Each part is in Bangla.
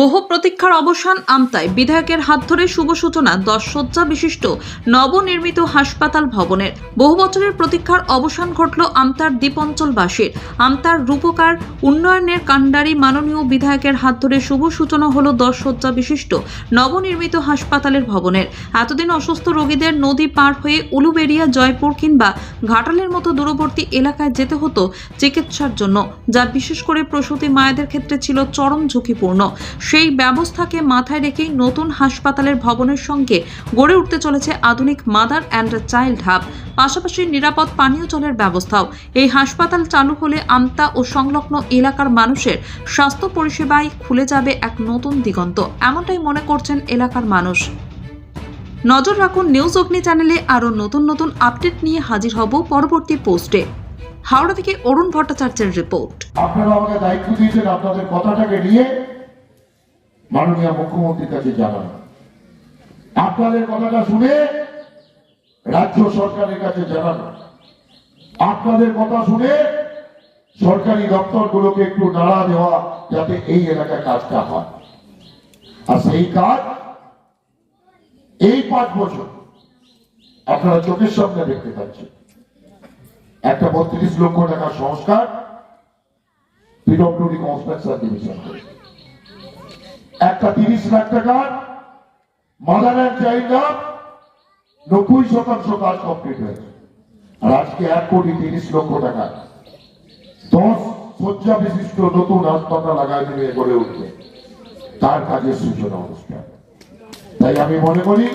বহু প্রতীক্ষার অবসান আমতায়। বিধায়কের হাত ধরে শুভ সূচনা দশ শয্যা বিশিষ্ট নবনির্মিত হাসপাতাল ভবনের। বহু বছরের প্রতীক্ষার অবসান ঘটল আমতার দ্বীপঞ্চলবাসীর। আমতার রূপকার উন্নয়নের কাণ্ডারি মাননীয় বিধায়কের হাত ধরে শুভ সূচনা হলো দশ শয্যা বিশিষ্ট নবনির্মিত হাসপাতালের ভবনের। এতদিন অসুস্থ রোগীদের নদী পার হয়ে উলুবেড়িয়া, জয়পুর কিংবা ঘাটালের মতো দূরবর্তী এলাকায় যেতে হতো চিকিৎসার জন্য, যা বিশেষ করে প্রসূতি মায়েদের ক্ষেত্রে ছিল চরম ঝুঁকিপূর্ণ। সেই ব্যবস্থাকে মাথায় রেখেই নতুন হাসপাতালের ভবনের সঙ্গে গড়ে উঠতে চলেছে আধুনিক মাদার অ্যান্ড চাইল্ড হাব। পাশাপাশি নিরাপদ পানীয় জলের ব্যবস্থাও। এই হাসপাতাল চালু হলে আমতা ও সংলগ্ন এলাকার মানুষের স্বাস্থ্য পরিষেবায় খুলে যাবে এক নতুন দিগন্ত। এমনটাই মনে করছেন এলাকার মানুষ। নজর রাখুন নিউজ অগ্নি চ্যানেলে আরও নতুন নতুন আপডেট নিয়ে হাজির হব পরবর্তী পোস্টে। হাওড়া থেকে অরুণ ভট্টাচার্যের রিপোর্ট। আপনারা আমাকে দায়িত্ব দিয়েছেন আপনাদের কথাটাকে নিয়ে। মাননীয় মুখ্যমন্ত্রীর কাছে জানান। আপনাদের কথাটা শুনে রাজ্য সরকারের কাছে জানান। আপনাদের কথা শুনে সরকারি দপ্তরগুলোকে একটু নাড়া দেওয়া যাতে এই এলাকায় কাজটা হয়। আর সেই কাজ এই পাঁচ বছর আপনারা চোখের সামনে দেখতে পাচ্ছেন। একটা বত্রিশ লক্ষ টাকার সংস্কার, পিডব্লিউডি কনস্ট্রাকশন ডিভিশন। একটা তিরিশ লাখ টাকার মাদার অ্যান্ড চাইল্ড লাভ নব্বই শতাংশ কাজ কমপ্লিট হয়েছে। আর আজকে এক কোটি তিরিশ লক্ষ টাকা। দশ শয্যা বিশিষ্ট নতুন হাসপাতাল আগামী দিনে গড়ে উঠবে। তার কাজের সূচনা অনুষ্ঠান। তাই আমি মনে করি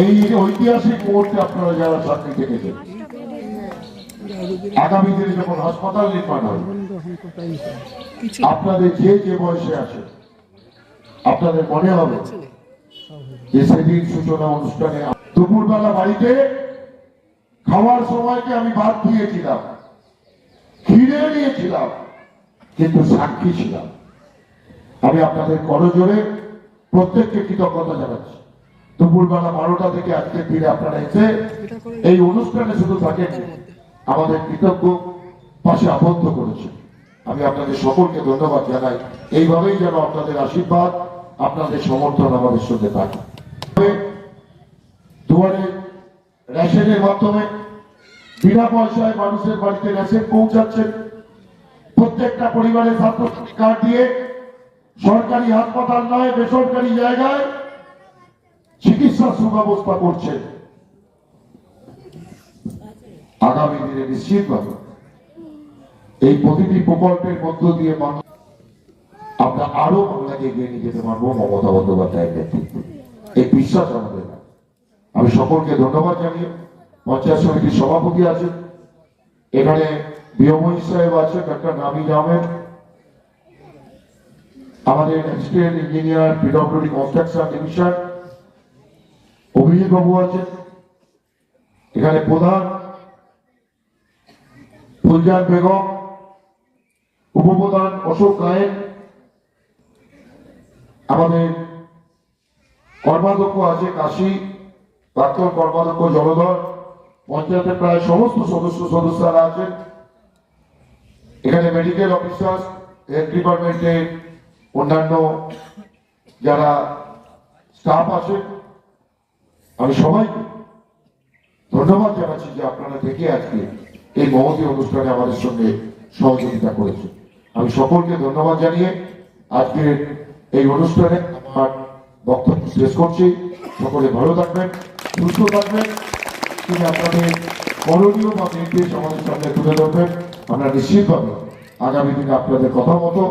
এই ঐতিহাসিক মুহূর্তে আপনারা যারা চাকরি থেকেছেন আগামী দিনে যখন হাসপাতাল নির্মাণ হবে আপনাদের যে যে বয়সে আছে আপনাদের মনে হবে যে সেদিন সূচনা অনুষ্ঠানে দুপুরবেলা বাড়িতে খাওয়ার সময়কে আমি বাদ দিয়েছিলাম, ঘিরে নিয়েছিলাম, কিন্তু সাক্ষী ছিলাম। আমি আপনাদের করজোরে প্রত্যেককে কৃতজ্ঞতা জানাচ্ছি। দুপুরবেলা বারোটা থেকে আজকে ফিরে আপনারা এসে এই অনুষ্ঠানে শুধু থাকেন আমাদের কৃতজ্ঞ পাশে আবদ্ধ করেছে আমি আপনাদের সকলকে ধন্যবাদ জানাই। এইভাবেই যেন আপনাদের আশীর্বাদ, আপনাদের সমর্থন আমাদের সঙ্গে থাকে। রেশনের মাধ্যমে বিনা পয়সায় মানুষের বাড়িতে রেশন পৌঁছাচ্ছেন। প্রত্যেকটা পরিবারের স্বাস্থ্য কার্ড দিয়ে সরকারি হাসপাতাল নয়, বেসরকারি জায়গায় চিকিৎসার সুব্যবস্থা করছেন। আগামী দিনে নিশ্চিতভাবে এই প্রতিটি প্রকল্পের মধ্য দিয়ে মানুষ আমরা আরও বাংলাকে এগিয়ে নিয়ে যেতে পারব মমতা বন্দ্যোপাধ্যায়ের নেতৃত্বে। এই বিশ্বাস আমাদের। আমি সকলকে ধন্যবাদ জানিয়ে পঞ্চায়েত সমিতির সভাপতি আছেন। এখানে বিয়ময়ী সাহেব আছে ডক্টর নাবিজ আহমেদ। আমাদের assistant engineer PWD construction division, Abhijit বাবু আছেন। এখানে প্রধান ফুলজান বেগম উপপ্রধান অশোক গায়েন আমাদের কর্মাধ্যক্ষ আছে কাশী, প্রাক্তন কর্মাধ্যক্ষ জলধর, পঞ্চায়েতের প্রায় সমস্ত সদস্য সদস্যরা আছেন। এখানে মেডিকেল অফিসার হেলথ ডিপার্টমেন্টের অন্যান্য যারা স্টাফ আছেন, আমি সবাইকে ধন্যবাদ জানাচ্ছি যে আপনারা থেকে আজকে এই মহতী অনুষ্ঠানে আমাদের সঙ্গে সহযোগিতা করেছেন। আমি সকলকে ধন্যবাদ জানিয়ে আজকে এই অনুষ্ঠানে আমার বক্তব্য শেষ করছি। সকলে ভালো থাকবেন, সুস্থ থাকবেন। তিনি আপনাদের করণীয় বা নির্দেশ আমাদের সামনে তুলে ধরবেন। আমরা নিশ্চিতভাবে আগামী দিনে আপনাদের কথা মতো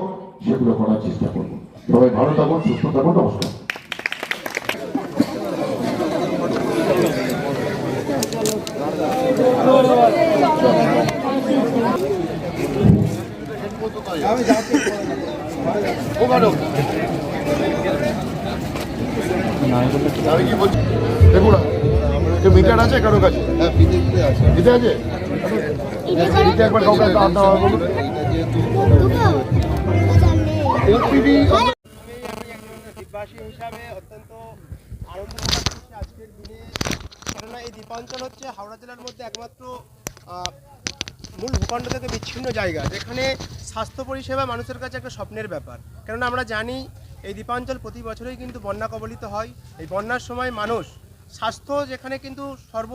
সেগুলো করার চেষ্টা করব। সবাই ভালো থাকুন, সুস্থ থাকুন, নমস্কার। আমি কি বলছি আছে কাছে হিসাবে অত্যন্ত আজকের দিনে কেননা এই দ্বীপাঞ্চল হচ্ছে হাওড়া জেলার মধ্যে একমাত্র মূল ভূখণ্ড থেকে বিচ্ছিন্ন জায়গা, যেখানে স্বাস্থ্য পরিষেবা মানুষের কাছে একটা স্বপ্নের ব্যাপার। কেননা আমরা জানি এই দ্বীপাঞ্চল প্রতি বছরেই কিন্তু বন্যা কবলিত হয়। এই বন্যার সময় মানুষ স্বাস্থ্য যেখানে কিন্তু সর্ব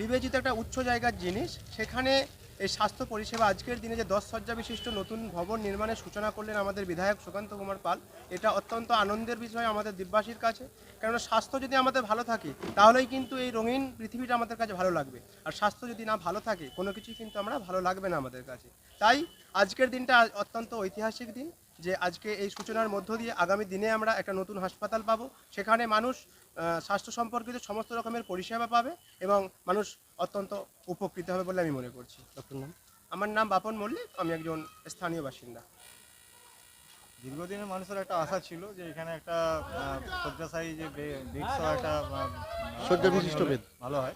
বিবেচিত একটা উচ্চ জায়গার জিনিস, সেখানে এই স্বাস্থ্য পরিষেবা আজকের দিনে যে দশ শয্যা বিশিষ্ট নতুন ভবন নির্মাণের সূচনা করলেন আমাদের বিধায়ক সুকান্ত কুমার পাল, এটা অত্যন্ত আনন্দের বিষয় আমাদের দ্বীপবাসীর কাছে। কেননা স্বাস্থ্য যদি আমাদের ভালো থাকে, তাহলেই কিন্তু এই রঙিন পৃথিবীটা আমাদের কাছে ভালো লাগবে। আর স্বাস্থ্য যদি না ভালো থাকে, কোনো কিছুই কিন্তু আমরা ভালো লাগবে না আমাদের কাছে। তাই আজকের দিনটা অত্যন্ত ঐতিহাসিক দিন, যে আজকে এই সূচনার মধ্য দিয়ে আগামী দিনে আমরা একটা নতুন হাসপাতাল পাবো। সেখানে মানুষ স্বাস্থ্য সম্পর্কিত সমস্ত রকমের পরিষেবা পাবে এবং মানুষ অত্যন্ত উপকৃত হবে বলে আমি মনে করছি। ডক্টর নাম? আমার নাম বাপন মল্লিক আমি একজন স্থানীয় বাসিন্দা। দীর্ঘদিনের মানুষের একটা আশা ছিল যে এখানে একটা শয্যাশায়ী যে বে- বেড সহ একটা শয্যা বিশিষ্ট বেড। ভালো হয়।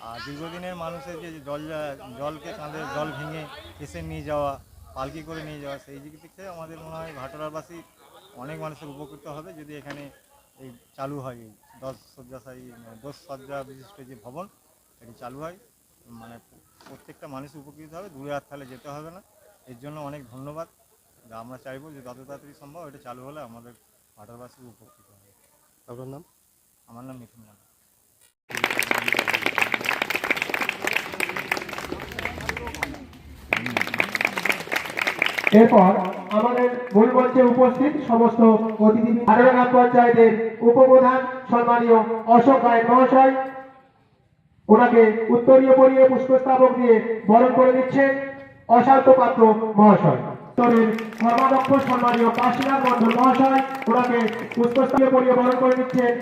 আর দীর্ঘদিনের মানুষের যে জল জলকে কাঁধে জল ভেঙে এসে নিয়ে যাওয়া পালকি করে নিয়ে যাওয়া সেই দিক থেকে আমাদের মনে হয় ভাটোরাবাসী অনেক মানুষের উপকৃত হবে যদি এখানে এই চালু হয় এই দশ শয্যাশায়ী মানে দশ শয্যা বিশিষ্ট যে ভবন এটি চালু হয়। মানে প্রত্যেকটা মানুষ উপকৃত হবে দূরে আর তাহলে যেতে হবে না। এর জন্য অনেক ধন্যবাদ। যা আমরা চাইব যে যত তাড়াতাড়ি সম্ভব এটা চালু হলে আমাদের ভাটারবাসী উপকৃত হবে। আপনার নাম? আমার নাম মিথুন মানা এরপর আমাদের মূল উপস্থিত সমস্ত অতিথি আঠারো গ্রাম পঞ্চায়েতের উপপ্রধান সম্মানীয় অশোক গায়েন মহাশয়। ওনাকে উত্তরীয় পরিয়ে পুষ্পস্তাবক দিয়ে বরণ করে দিচ্ছেন অশান্ত পাত্র মহাশয়। উত্তরের কর্মাধ্যক্ষ সম্মানীয় কাশীনাথ মন্ডল মহাশয়, ওনাকে পুষ্পস্তাবক পরিয়ে বরণ করে দিচ্ছেন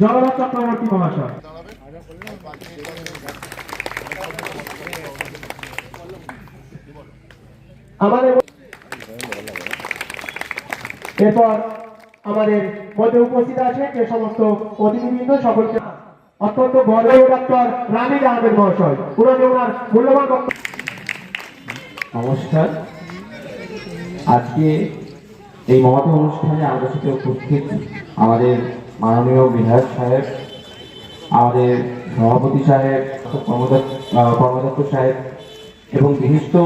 জগন্নাথ চক্রবর্তী মহাশয়। আমাদের এরপর আমাদের মধ্যে উপস্থিত আছে যে সমস্ত অতিথিবৃন্দ সকলকে অত্যন্ত বড় ডক্টর রামিদ আহমেদ মহাশয়। পুরনো ওনার মূল্যবান নমস্কার। আজকে এই মহতি অনুষ্ঠানে আমাদের সাথে উপস্থিত আমাদের মাননীয় বিধায়ক সাহেব আমাদের সভাপতি সাহেব কর্মদক্ষ আহ, সাহেব এবং বিশিষ্ট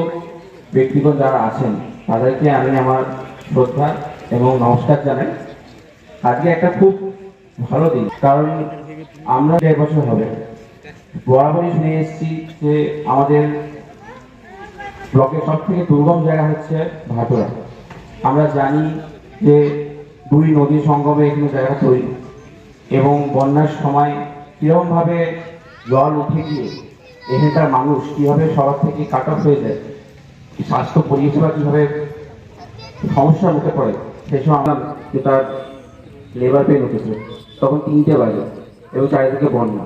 ব্যক্তিগণ যারা আছেন তাদেরকে আমি আমার শ্রদ্ধা এবং নমস্কার জানাই। আজকে একটা খুব ভালো দিন, কারণ আমরা দেড় বছর হবে, বরাবরই শুনে এসেছি যে আমাদের ব্লকের সব থেকে দুর্গম জায়গা হচ্ছে ভাটোরা। আমরা জানি যে দুই নদী সঙ্গমে এখানে জায়গা তৈরি, এবং বন্যার সময় কীরকমভাবে জল উঠে গিয়ে এখানকার মানুষ কীভাবে সবার থেকে কাট অফ হয়ে যায়, স্বাস্থ্য পরিষেবা কীভাবে সমস্যার মুখে পড়ে সেই সময় আমরা তার লেবার পেন উঠেছে, তখন তিনটে বাজে এবং চারিদিকে বন্যা।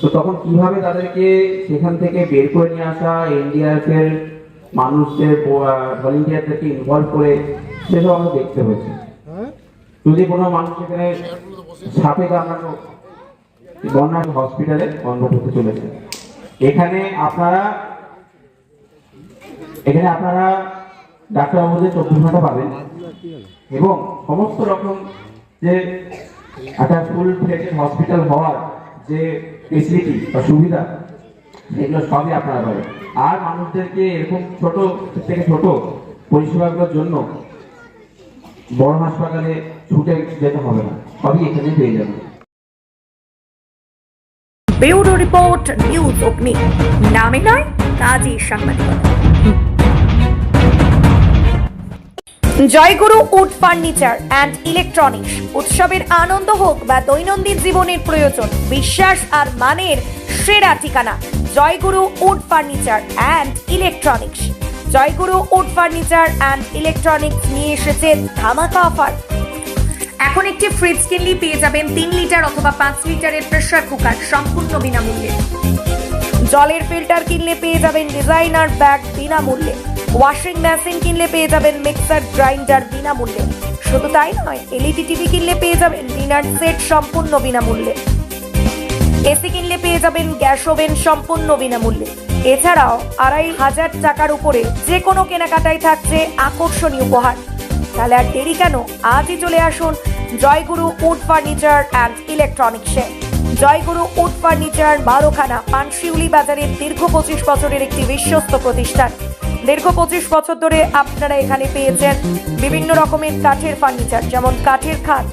তো তখন কীভাবে তাদেরকে সেখান থেকে বের করে নিয়ে আসা এনডিআরএফ এর মানুষদের ভলেন্টিয়ারদেরকে ইনভলভ করে, সেসব আমরা দেখতে হয়েছে। যদি কোনো মানুষ এখানে সাপে কামড়ানো বন্যার হসপিটালে বন্ধ করতে চলেছে। এখানে আপনারা এখানে আপনারা ডাক্তারবাবুদের চব্বিশ ঘণ্টা পাবেন। এবং সমস্ত রকম যে একটা ফুল ফ্লেজেড হসপিটাল হওয়ার যে ফেসিলিটি বা সুবিধা, সেগুলো সবই আপনারা পাবেন। আর মানুষদেরকে এরকম ছোট থেকে ছোট পরিষেবাগুলোর জন্য বড় হাসপাতালে ছুটে যেতে হবে না। সবই এখানে পেয়ে যাবেন। ব্যুরো রিপোর্ট, নিউজ অগ্নি। নামে নয় কাজী সাংবাদিকতা। Joyguru wood furniture and electronics. উৎসবের আনন্দ হোক বা দৈনন্দিন জীবনের প্রয়োজন, বিশ্বাস আর মানের সেরা ঠিকানা Joyguru wood furniture and electronics. Joyguru wood furniture and electronics নিয়ে এসেছে ধামাকা অফার। এখন একটি ফ্রিজ কিনলেই পেয়ে যাবেন তিন লিটার অথবা পাঁচ লিটারের প্রেশার কুকার সম্পূর্ণ বিনামূল্যে। জলের ফিল্টার কিনলে পেয়ে যাবেন ডিজাইনার ব্যাগ বিনামূল্যে। ওয়াশিং মেশিন কিনলে পেয়ে যাবেন মিক্সার গ্রাইন্ডার বিনামূল্যে। শুধু তাই নয় এলইডি টিভি কিনলে পেয়ে যাবেন ডিনার সেট সম্পূর্ণ বিনামূল্যে। এসি কিনলে পেয়ে যাবেন গ্যাস ওভেন সম্পূর্ণ বিনামূল্যে। এছাড়াও আড়াই হাজার টাকার উপরে যে কোনো কেনাকাটায় থাকছে আকর্ষণীয় উপহার। তাহলে আর দেরি কেন? আজই চলে আসুন জয়গুরু উড ফার্নিচার অ্যান্ড ইলেকট্রনিক্সে জয়গুরু উড ফার্নিচার বারোখানা পানশিউলি বাজারের দীর্ঘ পঁচিশ বছরের একটি বিশ্বস্ত প্রতিষ্ঠান। দীর্ঘ পঁচিশ বছর ধরে আপনারা এখানে পেয়েছেন বিভিন্ন রকমের কাঠের ফার্নিচার, যেমন কাঠের খাট,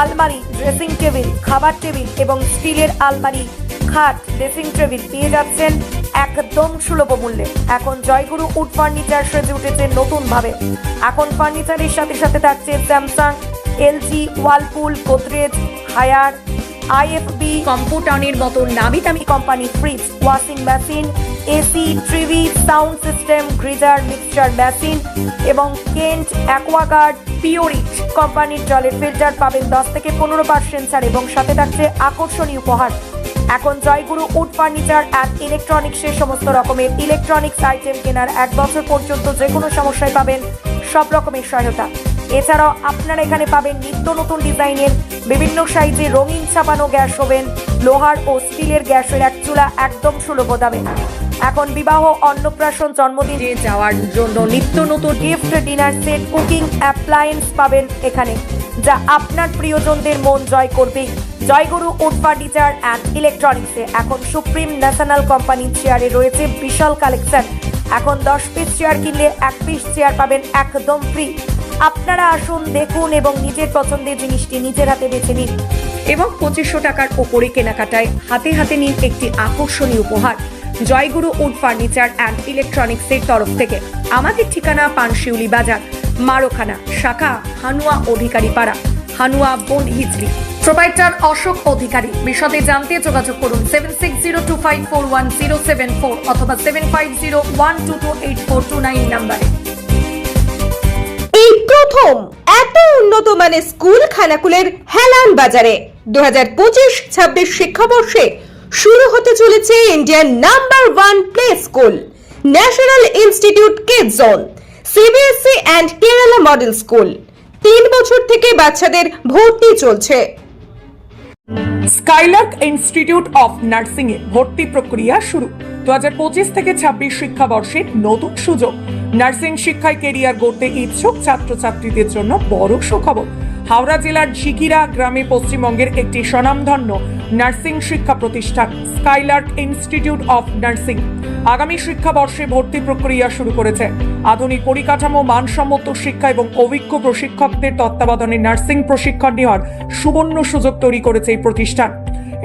আলমারি ড্রেসিং টেবিল খাবার টেবিল এবং স্টিলের আলমারি, খাট ড্রেসিং টেবিল পেয়ে যাচ্ছেন একদম সুলভ মূল্যে। এখন জয়গুরু উড ফার্নিচার সেজে উঠেছে নতুন ভাবে এখন ফার্নিচারের সাথে সাথে থাকছে Samsung LG Whirlpool Godrej Haier IFB কম্পিউটারের মতো নামি দামি company fridge, washing machine, AC, TV, sound system, geyser, mixture machine এবং কেন্ট অ্যাকোয়াগার্ড পিওরিট কোম্পানির জলের ফিল্টার পাবেন দশ থেকে পনেরো পার্সেন্ট ছাড় এবং সাথে থাকছে আকর্ষণীয় উপহার। এখন জয়গুরু উড ফার্নিচার অ্যান্ড ইলেকট্রনিক্সের সমস্ত রকমের ইলেকট্রনিক্স আইটেম কেনার এক বছর পর্যন্ত যে কোনো সমস্যায় পাবেন সব রকমের সহায়তা। এছাড়াও আপনারা এখানে পাবেন নিত্য নতুন ডিজাইনের বিভিন্ন সাইজে রঙিন ছাপানো গ্যাস ওভেন, লোহার ও স্টিলের গ্যাসের এক চুলা একদম সুলভ দামে। এখন বিবাহ, অন্নপ্রাশন, জন্মদিনে। যাওয়ার জন্য নিত্য নতুন gift dinner set cooking appliance পাবেন এখানে, যা আপনার প্রিয়জনদের মন জয় করবে। জয়গুরু উড ফার্নিচার অ্যান্ড ইলেকট্রনিক্সে। এখন সুপ্রিম ন্যাশনাল কোম্পানির চেয়ারে রয়েছে বিশাল কালেকশন। এখন দশ পিস চেয়ার কিনলে এক পিস চেয়ার পাবেন একদম ফ্রি আপনারা আসুন, দেখুন এবং নিজের পছন্দের জিনিসটি নিজের হাতে বেছে নিন। এবং পঁচিশশো টাকার ওপরে কেনাকাটায় হাতে হাতে নিন একটি আকর্ষণীয় উপহার, জয়গুরু উড ফার্নিচার অ্যান্ড ইলেকট্রনিক্সের তরফ থেকে। আমাদের ঠিকানা পানশিউলি বাজার, মারোখানা, শাখা হানুয়া অধিকারী পাড়া, হানুয়া বোন হিজলি প্রোপাইটার অশোক অধিকারী, বিশদে জানতে যোগাযোগ করুন seven six zero two five four one zero seven four অথবা seven five zero one two two eight four two nine নাম্বারে। প্রথম। এত উন্নত মানের স্কুল খানাকুলের হেলান বাজারে। দু হাজার পঁচিশ, ছাব্বিশ শিক্ষাবর্ষে শুরু হতে চলেছে Indian number one play school, National Institute Kid Zone CBSE and Kerala model school. তিন বছর থেকে বাচ্চাদের ভর্তি চলছে। স্কাইলার্ক ইনস্টিটিউট অফ নার্সিং এ ভর্তি প্রক্রিয়া শুরু। দু পঁচিশ থেকে ছাব্বিশ শিক্ষাবর্ষের নতুন সুযোগ। নার্সিং শিক্ষায় কেরিয়ার গড়তে ইচ্ছুক ছাত্রছাত্রীদের জন্য বড় সুখবর। হাওড়া জেলার ঝিকিরা গ্রামে পশ্চিমবঙ্গের একটি স্বনামধন্য নার্সিং শিক্ষা প্রতিষ্ঠান, স্কাইলার্ক ইনস্টিটিউট অফ নার্সিং। আগামী শিক্ষাবর্ষে ভর্তি প্রক্রিয়া শুরু করেছে। আধুনিক পরিকাঠামো, মানসম্মত শিক্ষা এবং অভিজ্ঞ প্রশিক্ষকদের তত্ত্বাবধানে নার্সিং প্রশিক্ষণ নেওয়ার সুবর্ণ সুযোগ তৈরি করেছে এই প্রতিষ্ঠান।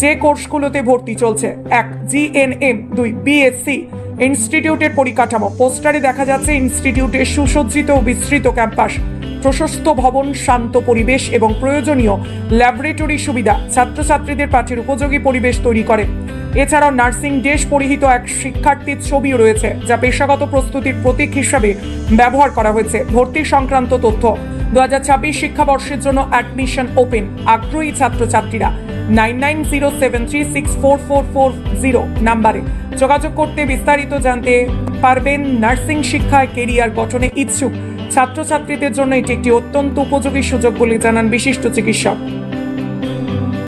যে কোর্সগুলোতে ভর্তি চলছে, এক জিএনএম দুই বিএসসি ইনস্টিটিউটের পরিকাঠামো। পোস্টারে দেখা যাচ্ছে ইনস্টিটিউটের সুসজ্জিত ও বিস্তৃত ক্যাম্পাস, প্রশস্ত ভবন, শান্ত পরিবেশ এবং প্রয়োজনীয় ল্যাবরেটরি সুবিধা ছাত্রছাত্রীদের পাঠের উপযোগী পরিবেশ তৈরি করে। এছাড়াও নার্সিং ড্রেস পরিহিত এক শিক্ষার্থীর ছবিও রয়েছে, যা পেশাগত প্রস্তুতির প্রতীক হিসাবে ব্যবহার করা হয়েছে। ভর্তি সংক্রান্ত তথ্য দু হাজার ছাব্বিশ শিক্ষাবর্ষের জন্য অ্যাডমিশন ওপেন, আগ্রহী ছাত্রছাত্রীরা। Nine nine zero seven six four four four zero নাম্বারে যোগাযোগ করতে বিস্তারিত জানতে পারবেন নার্সিং শিক্ষায় কেরিয়ার গঠনে ইচ্ছুক ছাত্রছাত্রীদের জন্য এটি একটি অত্যন্ত উপযোগী সুযোগ বলে জানান বিশিষ্ট চিকিৎসক।